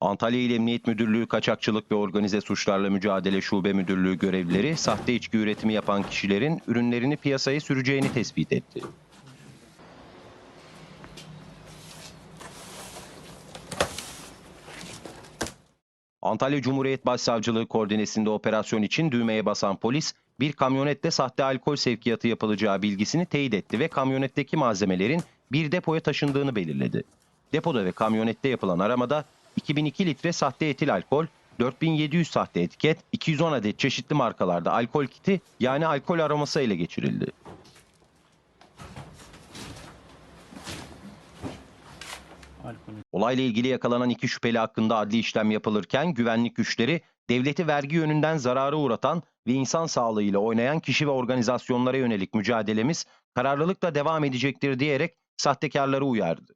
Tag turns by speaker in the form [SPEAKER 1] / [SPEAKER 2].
[SPEAKER 1] Antalya İl Emniyet Müdürlüğü Kaçakçılık ve Organize Suçlarla Mücadele Şube Müdürlüğü görevlileri sahte içki üretimi yapan kişilerin ürünlerini piyasaya süreceğini tespit etti. Antalya Cumhuriyet Başsavcılığı koordinesinde operasyon için düğmeye basan polis, bir kamyonette sahte alkol sevkiyatı yapılacağı bilgisini teyit etti ve kamyonetteki malzemelerin bir depoya taşındığını belirledi. Depoda ve kamyonette yapılan aramada 2002 litre sahte etil alkol, 4700 sahte etiket, 210 adet çeşitli markalarda alkol kiti yani alkol aroması ele geçirildi. Olayla ilgili yakalanan iki şüpheli hakkında adli işlem yapılırken güvenlik güçleri devleti vergi yönünden zarara uğratan ve insan sağlığıyla oynayan kişi ve organizasyonlara yönelik mücadelemiz kararlılıkla devam edecektir diyerek sahtekarları uyardı.